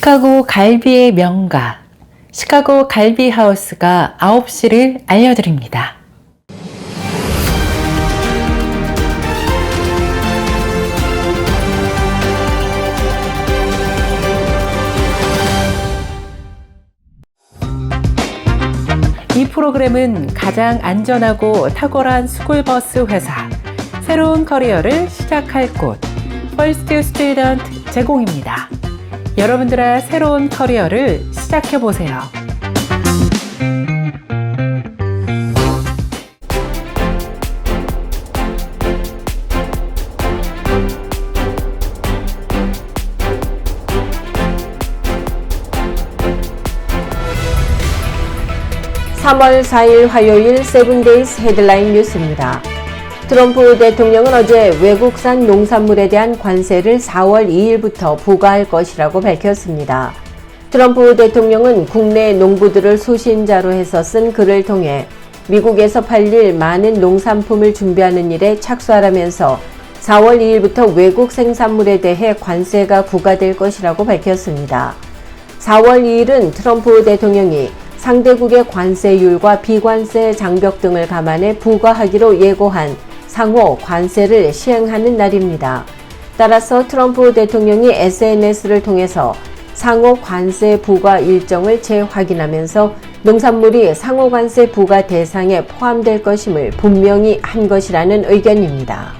시카고 갈비의 명가, 시카고 갈비 하우스가 9시를 알려드립니다. 이 프로그램은 가장 안전하고 탁월한 스쿨버스 회사, 새로운 커리어를 시작할 곳, 펄스트 스튜던트 제공입니다. 여러분들의 새로운 커리어를 시작해보세요. 삼월 4일 화요일 세븐데이스 헤드라인 뉴스입니다. 트럼프 대통령은 어제 외국산 농산물에 대한 관세를 4월 2일부터 부과할 것이라고 밝혔습니다. 트럼프 대통령은 국내 농부들을 수신자로 해서 쓴 글을 통해 미국에서 팔릴 많은 농산품을 준비하는 일에 착수하라면서 4월 2일부터 외국 생산물에 대해 관세가 부과될 것이라고 밝혔습니다. 4월 2일은 트럼프 대통령이 상대국의 관세율과 비관세 장벽 등을 감안해 부과하기로 예고한 상호 관세를 시행하는 날입니다. 따라서 트럼프 대통령이 SNS를 통해서 상호 관세 부과 일정을 재확인하면서 농산물이 상호 관세 부과 대상에 포함될 것임을 분명히 한 것이라는 의견입니다.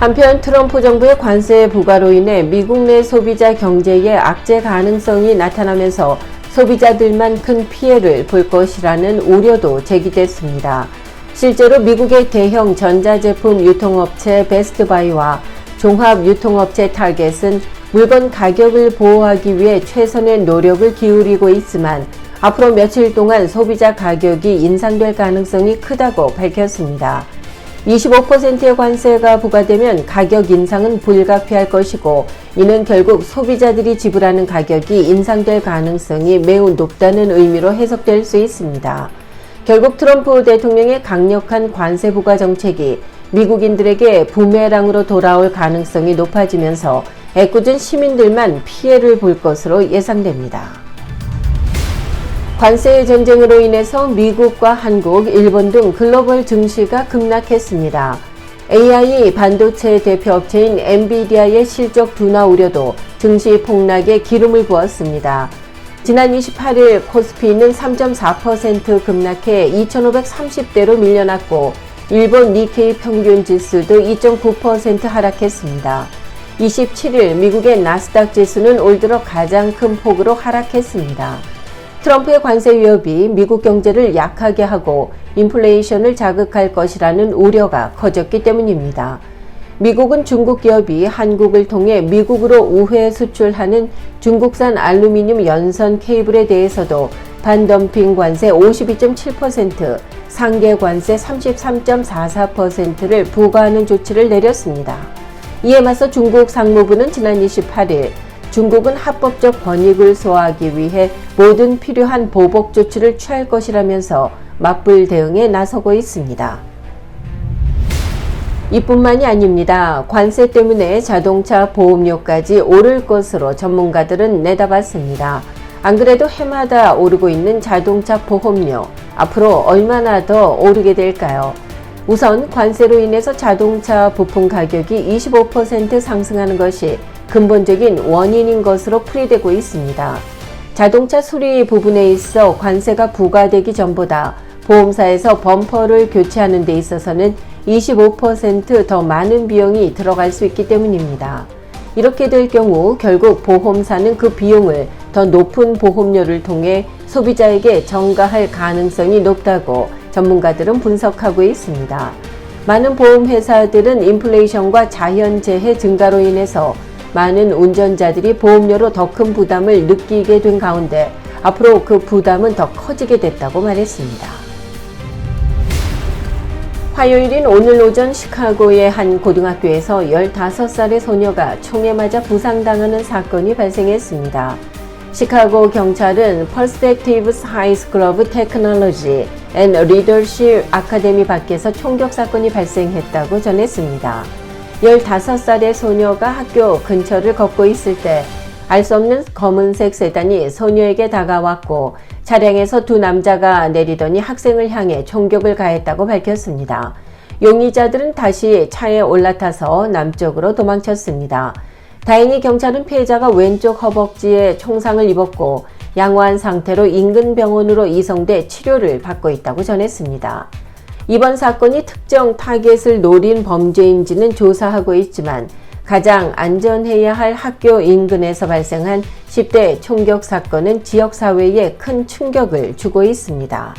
한편 트럼프 정부의 관세 부과로 인해 미국 내 소비자 경제에 악재 가능성이 나타나면서 소비자들만 큰 피해를 볼 것이라는 우려도 제기됐습니다. 실제로 미국의 대형 전자제품 유통업체 베스트바이와 종합 유통업체 타겟은 물건 가격을 보호하기 위해 최선의 노력을 기울이고 있지만 앞으로 며칠 동안 소비자 가격이 인상될 가능성이 크다고 밝혔습니다. 25%의 관세가 부과되면 가격 인상은 불가피할 것이고 이는 결국 소비자들이 지불하는 가격이 인상될 가능성이 매우 높다는 의미로 해석될 수 있습니다. 결국 트럼프 대통령의 강력한 관세 부과 정책이 미국인들에게 부메랑으로 돌아올 가능성이 높아지면서 애꿎은 시민들만 피해를 볼 것으로 예상됩니다. 관세 전쟁으로 인해서 미국과 한국, 일본 등 글로벌 증시가 급락했습니다. AI 반도체 대표 업체인 엔비디아의 실적 둔화 우려도 증시 폭락에 기름을 부었습니다. 지난 28일 코스피는 3.4% 급락해 2,530대로 밀려났고 일본 니케이 평균 지수도 2.9% 하락했습니다. 27일 미국의 나스닥 지수는 올 들어 가장 큰 폭으로 하락했습니다. 트럼프의 관세 위협이 미국 경제를 약하게 하고 인플레이션을 자극할 것이라는 우려가 커졌기 때문입니다. 미국은 중국 기업이 한국을 통해 미국으로 우회 수출하는 중국산 알루미늄 연선 케이블에 대해서도 반덤핑 관세 52.7%, 상계 관세 33.44%를 부과하는 조치를 내렸습니다. 이에 맞서 중국 상무부는 지난 28일 중국은 합법적 권익을 소화하기 위해 모든 필요한 보복 조치를 취할 것이라면서 맞불 대응에 나서고 있습니다. 이뿐만이 아닙니다. 관세 때문에 자동차 보험료까지 오를 것으로 전문가들은 내다봤습니다. 안 그래도 해마다 오르고 있는 자동차 보험료, 앞으로 얼마나 더 오르게 될까요? 우선 관세로 인해서 자동차 부품 가격이 25% 상승하는 것이 근본적인 원인인 것으로 풀이되고 있습니다. 자동차 수리 부분에 있어 관세가 부과되기 전보다 보험사에서 범퍼를 교체하는 데 있어서는 25%더 많은 비용이 들어갈 수 있기 때문입니다. 이렇게 될 경우 결국 보험사는 그 비용을 더 높은 보험료를 통해 소비자에게 전가할 가능성이 높다고 전문가들은 분석하고 있습니다. 많은 보험회사들은 인플레이션과 자연재해 증가로 인해서 많은 운전자들이 보험료로 더 큰 부담을 느끼게 된 가운데 앞으로 그 부담은 더 커지게 됐다고 말했습니다. 화요일인 오늘 오전 시카고의 한 고등학교에서 15살의 소녀가 총에 맞아 부상당하는 사건이 발생했습니다. 시카고 경찰은 퍼스펙티브스 하이스쿨 오브 테크놀로지 앤 리더십 아카데미 밖에서 총격 사건이 발생했다고 전했습니다. 15살의 소녀가 학교 근처를 걷고 있을 때 알 수 없는 검은색 세단이 소녀에게 다가왔고 차량에서 두 남자가 내리더니 학생을 향해 총격을 가했다고 밝혔습니다. 용의자들은 다시 차에 올라타서 남쪽으로 도망쳤습니다. 다행히 경찰은 피해자가 왼쪽 허벅지에 총상을 입었고 양호한 상태로 인근 병원으로 이송돼 치료를 받고 있다고 전했습니다. 이번 사건이 특정 타겟을 노린 범죄인지는 조사하고 있지만 가장 안전해야 할 학교 인근에서 발생한 10대 총격 사건은 지역사회에 큰 충격을 주고 있습니다.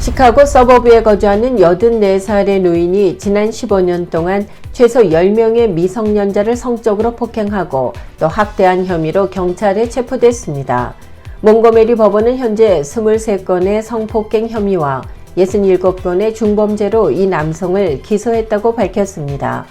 시카고 서버브에 거주하는 84살의 노인이 지난 15년 동안 최소 10명의 미성년자를 성적으로 폭행하고 또 학대한 혐의로 경찰에 체포됐습니다. 몽고메리 법원은 현재 23건의 성폭행 혐의와 67건의 중범죄로 이 남성을 기소했다고 밝혔습니다.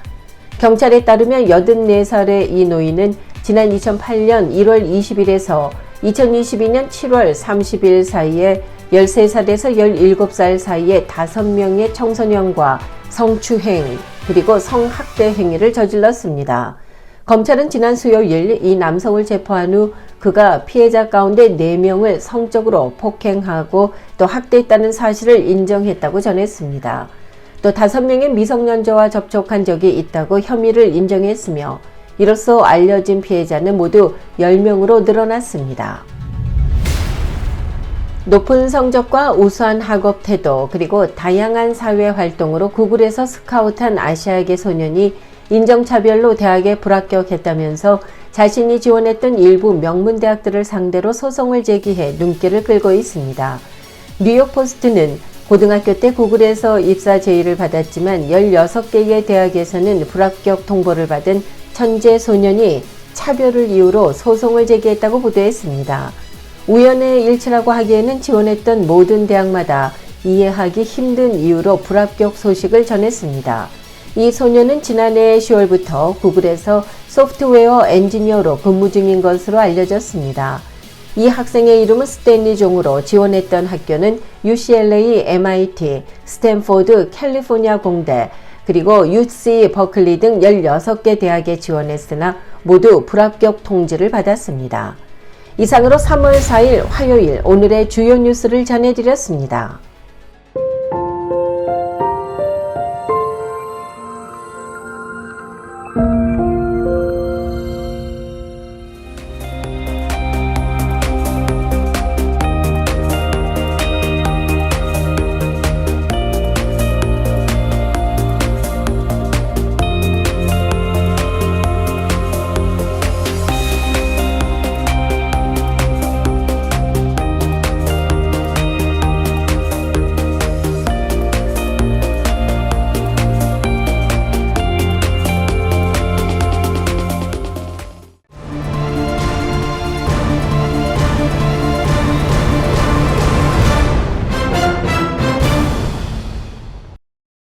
경찰에 따르면 84살의 이 노인은 지난 2008년 1월 20일에서 2022년 7월 30일 사이에 13살에서 17살 사이에 5명의 청소년과 성추행 그리고 성학대 행위를 저질렀습니다. 검찰은 지난 수요일 이 남성을 체포한 후 그가 피해자 가운데 4명을 성적으로 폭행하고 또 학대했다는 사실을 인정했다고 전했습니다. 또 5명의 미성년자와 접촉한 적이 있다고 혐의를 인정했으며 이로써 알려진 피해자는 모두 10명으로 늘어났습니다. 높은 성적과 우수한 학업 태도 그리고 다양한 사회 활동으로 구글에서 스카우트한 아시아계 소년이 인정차별로 대학에 불합격했다면서 자신이 지원했던 일부 명문대학들을 상대로 소송을 제기해 눈길을 끌고 있습니다. 뉴욕 포스트는 고등학교 때 구글에서 입사 제의를 받았지만 16개의 대학에서는 불합격 통보를 받은 천재 소년이 차별을 이유로 소송을 제기했다고 보도했습니다. 우연의 일치라고 하기에는 지원했던 모든 대학마다 이해하기 힘든 이유로 불합격 소식을 전했습니다. 이 소녀는 지난해 10월부터 구글에서 소프트웨어 엔지니어로 근무 중인 것으로 알려졌습니다. 이 학생의 이름은 스탠리 종으로 지원했던 학교는 UCLA, MIT, 스탠포드, 캘리포니아 공대, 그리고 UC 버클리 등 16개 대학에 지원했으나 모두 불합격 통지를 받았습니다. 이상으로 3월 4일 화요일 오늘의 주요 뉴스를 전해드렸습니다.